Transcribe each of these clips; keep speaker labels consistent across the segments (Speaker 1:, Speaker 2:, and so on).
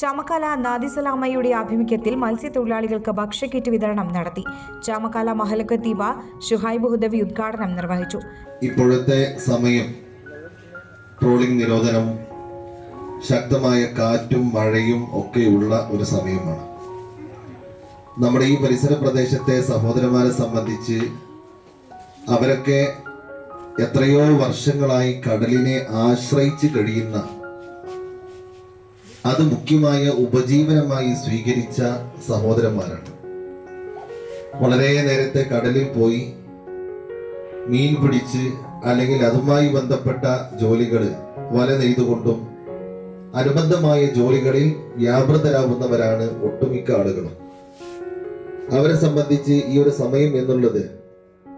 Speaker 1: ചാമക്കാല നാദിസലാമയുടെ ആഭിമുഖ്യത്തിൽ മത്സ്യത്തൊഴിലാളികൾക്ക് ഭക്ഷ്യക്കിറ്റ് വിതരണം നടത്തി. ചാമക്കാല മഹലക്കത്തീബ ഷുഹൈബ് ഹുദവി ഉദ്ഘാടനം നിർവഹിച്ചു.
Speaker 2: ഇപ്പോഴത്തെ സമയം ട്രോളിംഗ് നിരോധനം ശക്തമായ കാറ്റും മഴയും ഒക്കെയുള്ള ഒരു സമയമാണ്. നമ്മുടെ ഈ പരിസര പ്രദേശത്തെ സഹോദരന്മാരെ സംബന്ധിച്ച് അവരൊക്കെ എത്രയോ വർഷങ്ങളായി കടലിനെ ആശ്രയിച്ച് കഴിയുന്ന അത് മുഖ്യമായ ഉപജീവനമായി സ്വീകരിച്ച സഹോദരന്മാരാണ്. വളരെ നേരത്തെ കടലിൽ പോയി മീൻ പിടിച്ച് അല്ലെങ്കിൽ അതുമായി ബന്ധപ്പെട്ട ജോലികൾ വല നെയ്തുകൊണ്ടും അനുബന്ധമായ ജോലികളിൽ വ്യാപൃതരാകുന്നവരാണ് ഒട്ടുമിക്ക ആളുകളും. അവരെ സംബന്ധിച്ച് ഈ ഒരു സമയം എന്നുള്ളത്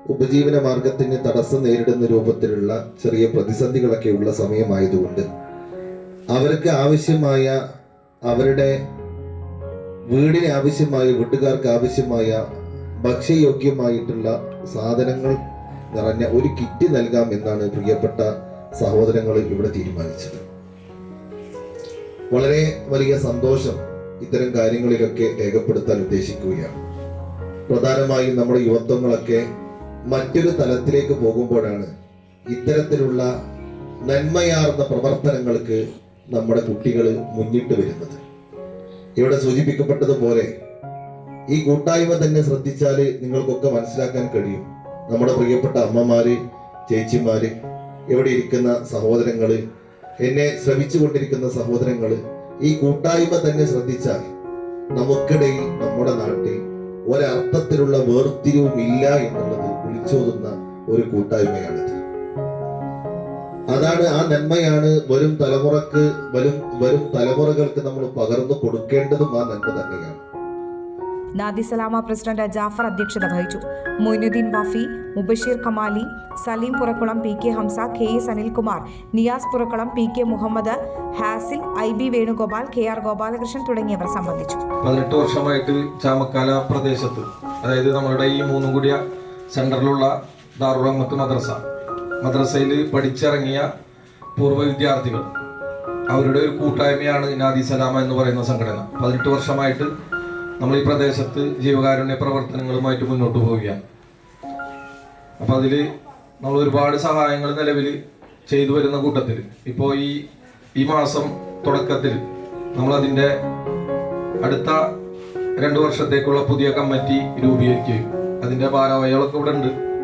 Speaker 2: ഉപജീവന മാർഗത്തിന് തടസ്സം നേരിടുന്ന രൂപത്തിലുള്ള ചെറിയ പ്രതിസന്ധികളൊക്കെ ഉള്ള സമയമായതുകൊണ്ട്. അവർക്ക് ആവശ്യമായ അവരുടെ വീടിന് ആവശ്യമായ വീട്ടുകാർക്ക് ആവശ്യമായ ഭക്ഷ്യയോഗ്യമായിട്ടുള്ള സാധനങ്ങൾ നിറഞ്ഞ ഒരു കിറ്റ് നൽകാം എന്നാണ് പ്രിയപ്പെട്ട സഹോദരങ്ങൾ ഇവിടെ തീരുമാനിച്ചത്. വളരെ വലിയ സന്തോഷം ഇത്തരം കാര്യങ്ങളിലൊക്കെ രേഖപ്പെടുത്താൻ ഉദ്ദേശിക്കുകയാണ്. പ്രധാനമായും നമ്മുടെ യുവത്വങ്ങളൊക്കെ മറ്റൊരു തലത്തിലേക്ക് പോകുമ്പോഴാണ് ഇത്തരത്തിലുള്ള നന്മയാർന്ന പ്രവർത്തനങ്ങൾക്ക് നമ്മുടെ കുട്ടികൾ മുന്നിട്ട് വരുന്നത്. ഇവിടെ സൂചിപ്പിക്കപ്പെട്ടതുപോലെ ഈ കൂട്ടായ്മ തന്നെ ശ്രദ്ധിച്ചാൽ നിങ്ങൾക്കൊക്കെ മനസ്സിലാക്കാൻ കഴിയും. നമ്മുടെ പ്രിയപ്പെട്ട അമ്മമാര് ചേച്ചിമാര് ഇവിടെ ഇരിക്കുന്ന സഹോദരങ്ങൾ എന്നെ ശ്രമിച്ചുകൊണ്ടിരിക്കുന്ന സഹോദരങ്ങൾ ഈ കൂട്ടായ്മ തന്നെ ശ്രദ്ധിച്ചാൽ നമുക്കിടയിൽ നമ്മുടെ നാട്ടിൽ ഒരർത്ഥത്തിലുള്ള വേർതിരിവും ഇല്ല എന്നുള്ളത് വിളിച്ചോതുന്ന ഒരു കൂട്ടായ്മയാണിത്. അതാണ് ആ നന്മയാണ് വരും തലമുറയ്ക്ക് വരും വരും തലമുറകൾക്ക് നമ്മൾ പകർന്നു കൊടുക്കേണ്ടതും ആ നന്മ തന്നെയാണ്.
Speaker 1: നാദിസലാമ പ്രസിഡന്റ് ജാഫർ അധ്യക്ഷത വഹിച്ചു. Moinuddin Wafi Mubashir Kamali Saleem Purakkulam P K Hamza K S Anilkumar Niyas Purakkulam P K Muhammad Hasil I B Venugopal K R Gopalakrishnan തുടങ്ങിയവർ സംബന്ധിച്ചു.
Speaker 3: പതിനെട്ട് വർഷമായിട്ട് ചാമക്കാല പ്രദേശത്ത് അതായത് നമ്മുടെ ഈ മൂന്നും കൂടിയ സെന്ററിലുള്ള ദാറുറഹ്മത്ത് മദ്രസ മദ്രസയിൽ പഠിച്ചിറങ്ങിയ പൂർവ വിദ്യാർത്ഥികൾ. അവരുടെ ഒരു കൂട്ടായ്മയാണ് നാദി സലാമ എന്ന് പറയുന്ന സംഘടന. പതിനെട്ട് വർഷമായിട്ട് നമ്മൾ ഈ പ്രദേശത്ത് ജീവകാരുണ്യ പ്രവർത്തനങ്ങളുമായിട്ട് മുന്നോട്ട് പോവുകയാണ്. അപ്പോൾ അതിൽ നമ്മൾ ഒരുപാട് സഹായങ്ങൾ നിലവിൽ ചെയ്തു വരുന്ന കൂട്ടത്തിൽ ഇപ്പോൾ ഈ ഈ മാസം തുടക്കത്തിൽ നമ്മളതിന്റെ അടുത്ത രണ്ട് വർഷത്തേക്കുള്ള പുതിയ കമ്മിറ്റി രൂപീകരിക്കുകയും അതിന്റെ ഭാരവാഹികളൊക്കെ ഇവിടെ ഉണ്ട്